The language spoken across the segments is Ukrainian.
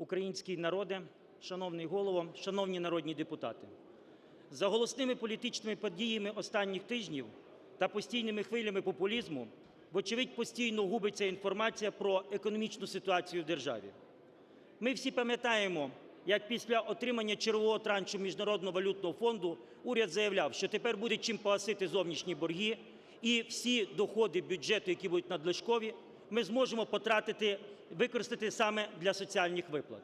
український народе, шановний Голово, шановні народні депутати! За голосними політичними подіями останніх тижнів та постійними хвилями популізму, вочевидь, постійно губиться інформація про економічну ситуацію в державі. Ми всі пам'ятаємо, як після отримання чергового траншу Міжнародного валютного фонду уряд заявляв, що тепер буде чим погасити зовнішні борги, і всі доходи бюджету, які будуть надлишкові, ми зможемо потратити, використати саме для соціальних виплат.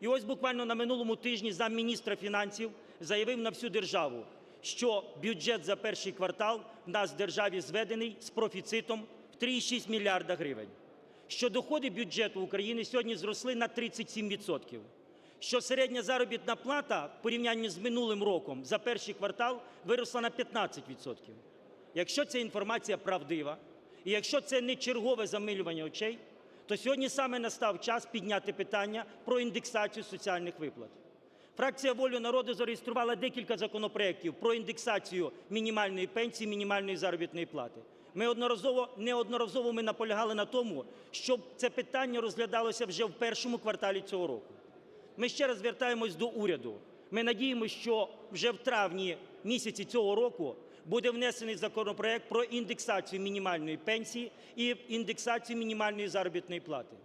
І ось буквально на минулому тижні замміністра фінансів заявив на всю державу, що бюджет за перший квартал в нас в державі зведений з профіцитом в 3,6 мільярда гривень, що доходи бюджету України сьогодні зросли на 37 відсотків, що середня заробітна плата в порівнянні з минулим роком за перший квартал виросла на 15 відсотків. Якщо ця інформація правдива, і якщо це не чергове замилювання очей, то сьогодні саме настав час підняти питання про індексацію соціальних виплат. Фракція "Воля народу" зареєструвала декілька законопроектів про індексацію мінімальної пенсії, мінімальної заробітної плати. Ми одноразово, неодноразово ми наполягали на тому, щоб це питання розглядалося вже в першому кварталі цього року. Ми ще раз звертаємось до уряду. Ми надіємося, що вже в травні місяці цього року буде внесений законопроект про індексацію мінімальної пенсії і індексацію мінімальної заробітної плати.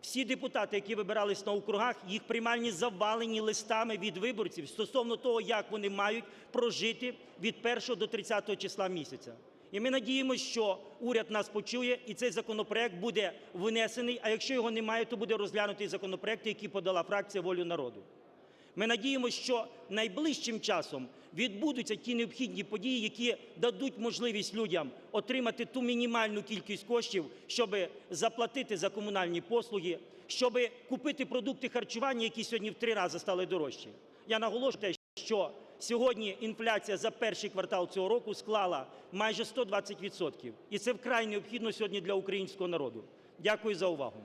Всі депутати, які вибирались на округах, їх приймальні завалені листами від виборців стосовно того, як вони мають прожити від 1 до 30 числа місяця. І ми надіємося, що уряд нас почує, і цей законопроект буде внесений, а якщо його немає, то буде розглянутий законопроект, який подала фракція "Волю народу". Ми надіємося, що найближчим часом відбудуться ті необхідні події, які дадуть можливість людям отримати ту мінімальну кількість коштів, щоб заплатити за комунальні послуги, щоб купити продукти харчування, які сьогодні в три рази стали дорожчі. Я наголошую що сьогодні інфляція за перший квартал цього року склала майже 120 відсотків. І це вкрай необхідно сьогодні для українського народу. Дякую за увагу.